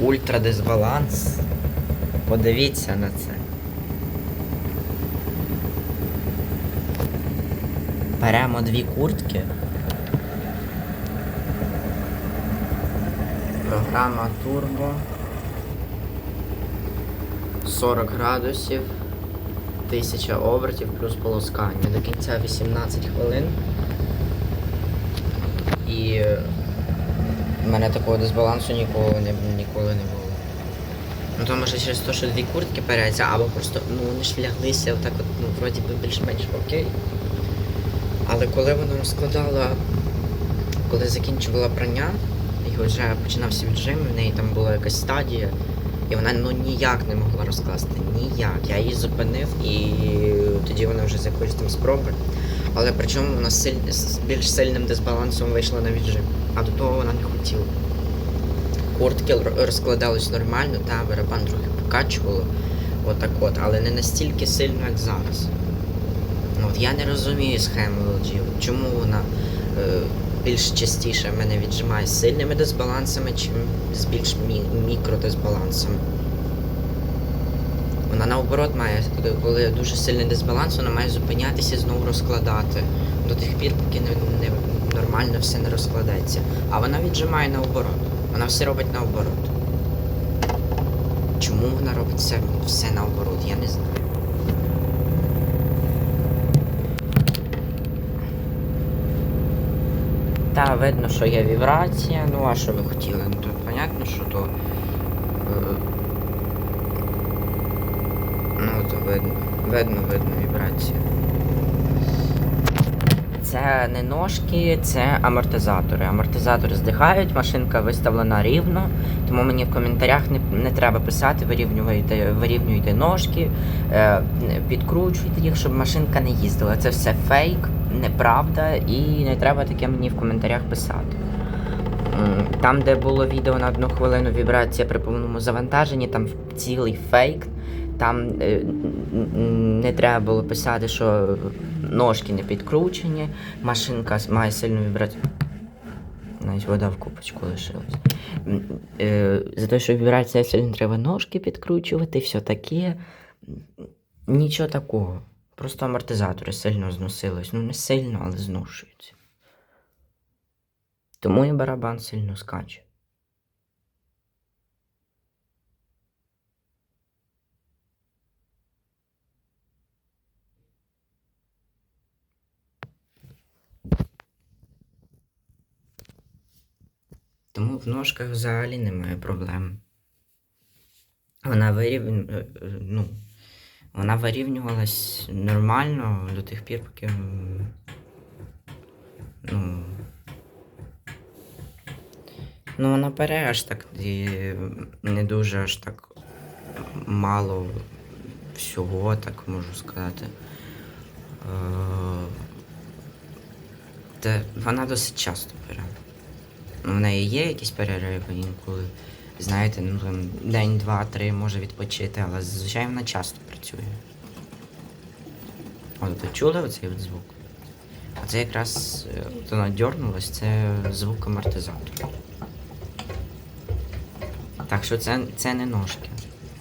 ультрадисбаланс. Подивіться на це. Беремо дві куртки. Програма Turbo. 40 градусів. 1000 обертів плюс полоскання. До кінця 18 хвилин. І в мене такого дисбалансу ніколи не, ніколи не було. Ну то може через те, що дві куртки паряться, або просто ну вони ж вляглися отак от, ну, вроді би більш-менш окей. Але коли вона розкладала, коли закінчувала прання, і вже починався віджим, в неї там була якась стадія, і вона ну ніяк не могла розкласти. Ніяк. Я її зупинив і тоді вона вже з якоїсь там спроби. Але причому вона силь... з більш сильним дисбалансом вийшла на віджим, а до того вона не хотіла. Куртки розкладались нормально, та барабан трохи покачувало, отак от, але не настільки сильно, як зараз. Ну, от я не розумію схему LG, чому вона е, більш частіше в мене віджимає з сильними дисбалансами, чим з більш мі- мікродисбалансами. Вона наоборот має, коли дуже сильний дисбаланс, вона має зупинятися і знову розкладати. До тих пір, поки не, не, нормально все не розкладеться. А вона віджимає наоборот. Вона все робить наоборот. Чому вона робить все, все наоборот, я не знаю. Та, видно, що є вібрація, ну а що ви хотіли? Ну то понятно, що то. е, Ну, то видно. Видно, видно вібрація. Це не ножки, це амортизатори. Амортизатори здихають, машинка виставлена рівно, тому мені в коментарях не, не треба писати, вирівнюйте, вирівнюйте ножки, е, підкручуйте їх, щоб машинка не їздила. Це все фейк, неправда, і не треба таке мені в коментарях писати. Там, де було відео на одну хвилину вібрація при повному завантаженні, там цілий фейк. Там е, не треба було писати, що ножки не підкручені, машинка має сильну вібрацію. Навіть вода в купочку лишилась. Е, за те, що вібрація сильно треба ножки підкручувати, все таке. Нічого такого. Просто амортизатори сильно зносились. Ну не сильно, але зношуються. Тому і барабан сильно скаче. Тому в ножках взагалі немає проблем. Вона вирівню... е, е, ну, вона вирівнювалась нормально до тих пір, поки. Ну. Ну, вона пере аж так і не дуже аж так мало всього, так можу сказати. Е, Та вона досить часто бере. Ну, в неї є якісь перериви інколи. Знаєте, ну там день, два, три може відпочити, але зазвичай вона часто працює. От ви чули оцей от звук? Оце якраз е, от вона дьорнулась, це звук амортизатора. Так що це, це не ножки.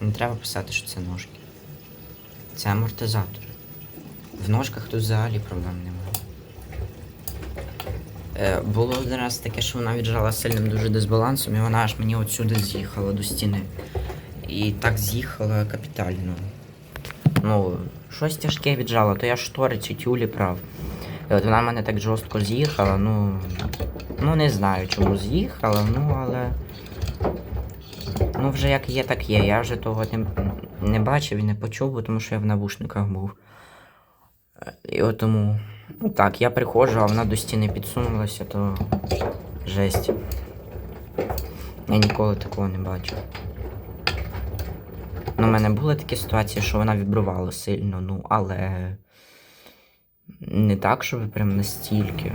Не треба писати, що це ножки. Це амортизатори. В ножках тут взагалі проблем немає. Е, було один раз таке, що вона віджала сильним дуже дисбалансом, і вона аж мені отсюди з'їхала до стіни. І так з'їхала капітально. Ну, щось тяжке віджала, то я штори ці тюлі прав. І от вона в мене так жорстко з'їхала, ну. Ну не знаю, чому з'їхала, ну але. Ну, вже як є, так є. Я вже того не, не бачив і не почув, тому що я в навушниках був. Е, І от тому. Ну так, я приходжу, а вона до стіни підсунулася, то жесть. Я ніколи такого не бачив. Ну, у мене були такі ситуації, що вона вібрувала сильно, ну, але. Не так, щоб прям настільки.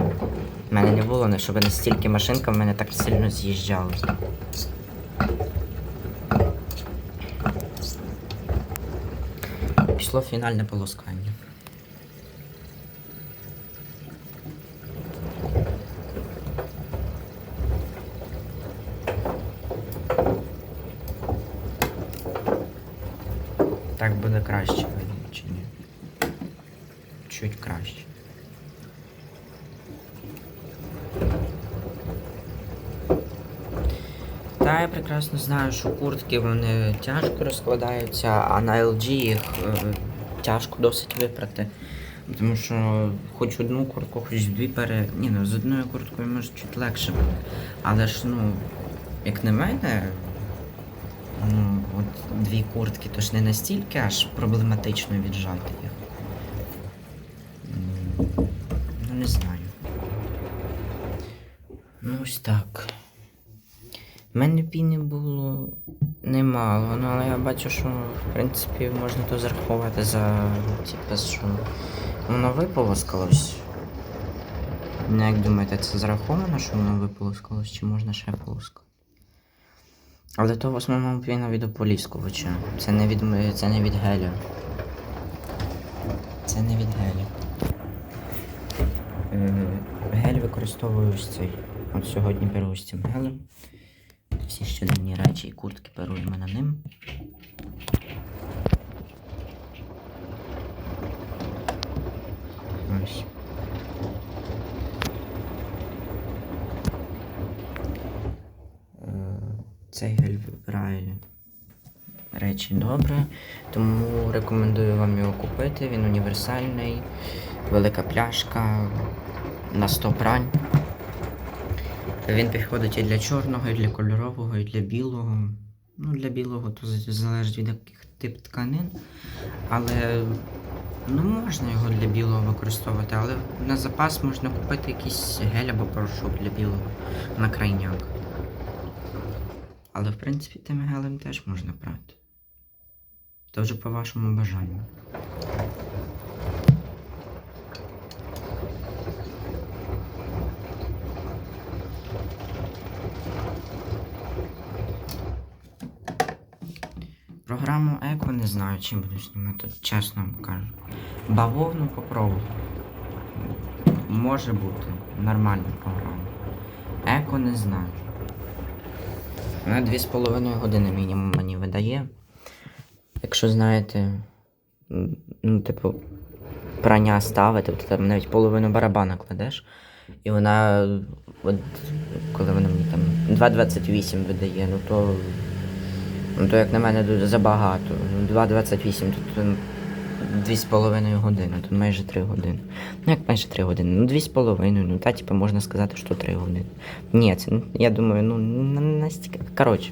У мене не було, щоб настільки машинка в мене так сильно з'їжджала. Пішло фінальне полоскання. Так буде краще видно, чи ні? Чуть краще. Та я прекрасно знаю, що куртки вони тяжко розкладаються, а на LG їх е, тяжко досить випрати. Тому що хоч одну куртку, хоч дві пере. Ні, ну з одною курткою може чуть легше буде. Але ж, ну, як на мене, ну, дві куртки, то ж не настільки аж проблематично віджати їх. Ну, не знаю. Ну, ось так. У мене піни було немало, ну але я бачу, що в принципі можна то зарахувати за типу, що воно виполоскалось. Ну, як думаєте, це зараховано, що воно виполоскалось, чи можна ще полоскати? Але то в основному піна від ополіскувача. Це не від це не від гелю. Це не від гелю. Е, Гель використовую ось цей. От сьогодні беру ось цим гелем. Всі щоденні речі і куртки беру іменно ним. Ось. Е, Цей гель вибирає речі добре, тому рекомендую вам його купити. Він універсальний, велика пляшка на 100 прань. Він підходить і для чорного, і для кольорового, і для білого. Ну, для білого то залежить від яких тип тканин. Але ну, можна його для білого використовувати, але на запас можна купити якийсь гель або порошок для білого на крайняк. Але в принципі тим гелем теж можна брати. То вже по вашому бажанню. Програму Еко не знаю, чим буду знімати, чесно вам кажу. Бавовну попробую. Може бути. Нормальна програма. Еко не знаю. Вона 2,5 години мінімум мені видає. Якщо знаєте, ну, типу, прання ставити, тобто там навіть половину барабана кладеш, і вона, от, коли вона мені там 2,28 видає, ну то, ну то як на мене дуже забагато. Ну, 2,28, тут м, 2,5 години, тут майже 3 години. Ну як майже 3 години, ну 2,5, ну та типу можна сказати, що 3 години. Ні, це, ну, я думаю, ну на- настільки. Коротше,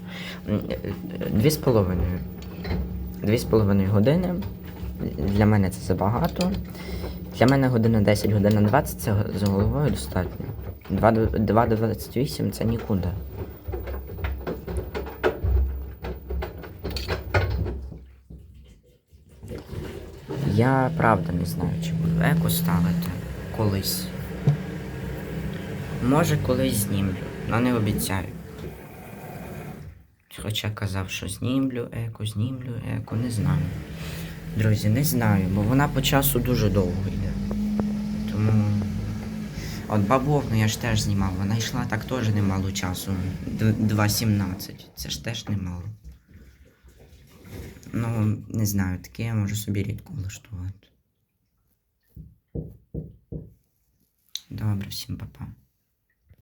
е, е, 2,5. 2,5 години. Для мене це забагато. Для мене година 10, година 20 це з головою достатньо. 2 до 2 до 28 це нікуди. Я правда не знаю, чи буду еко ставити колись. Може колись знімлю, але не обіцяю. Хоча казав, що знімлю еко, знімлю еко, не знаю. Друзі, не знаю, бо вона по часу дуже довго йде. Тому. От бавовну я ж теж знімав, вона йшла так теж немало часу. Д- 2.17. Це ж теж немало. Ну, не знаю, таке я можу собі рідко влаштувати. Добре, всім па-па.